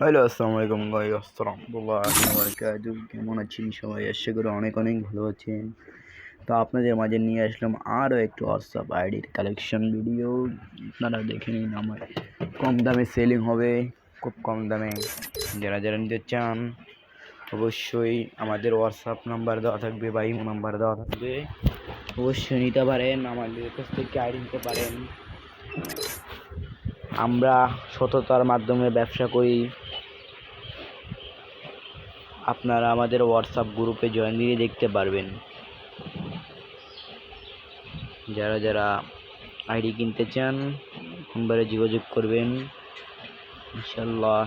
Hello আসসালামু আলাইকুম গাই আসসালামুল্লাহ বারকাতু কেমন আছেন সবাই? আশা করি অনেক অনেক ভালো আছেন। তো আপনাদের মাঝে নিয়ে আসলাম আরও একটু হোয়াটসঅ্যাপ আইডির কালেকশন ভিডিও আপনারা দেখে নিন আমার কম দামে সেলিং হবে, খুব কম দামে। যারা যারা নিতে চান, অবশ্যই আমাদের হোয়াটসঅ্যাপ নাম্বার দেওয়া থাকবে বা ইমো নাম্বার দেওয়া থাকবে। অবশ্যই নিতে পারেন, আমাদের কাছ থেকে আইডি নিতে পারেন। আমরা সততার মাধ্যমে ব্যবসা করি। আপনারা আমাদের হোয়াটসঅ্যাপ গ্রুপে জয়েন দিয়ে দেখতে পারবেন। যারা যারা আইডি কিনতে চান নাম্বারে যোগাযোগ করবেন। ইনশাল্লাহ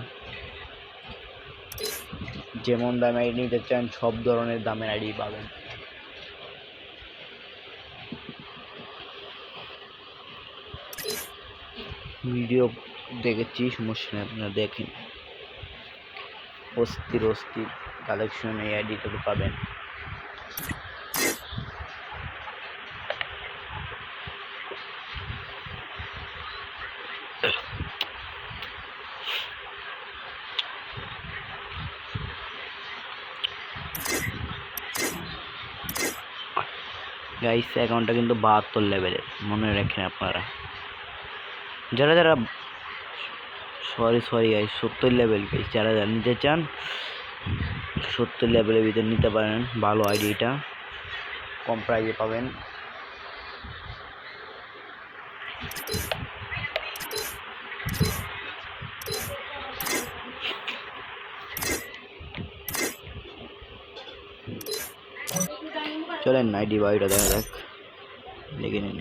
যেমন দামে আইডি নিতে চান, সব ধরনের দামের আইডি পাবেন। ভিডিও দেখেছি, সমস্যা নেই, আপনারা দেখেন। অস্থির অস্থির। কালেকশন এই আইডিটাতে পাবেন গাইস অ্যাকাউন্টটা কিন্তু বাহাত্তর লেভেলের মনে রাখেন আপনারা যারা যারা সরি সরি গাইস সত্তর লেভেল গাইস যারা যারা নিতে চান সত্তর লেভেলের ভিতরে নিতে পারেন। ভালো আইডিটা কম প্রাইজে পাবেন। চলেন আইডি বাড়িটা দেখা যাক। দেখে নিন।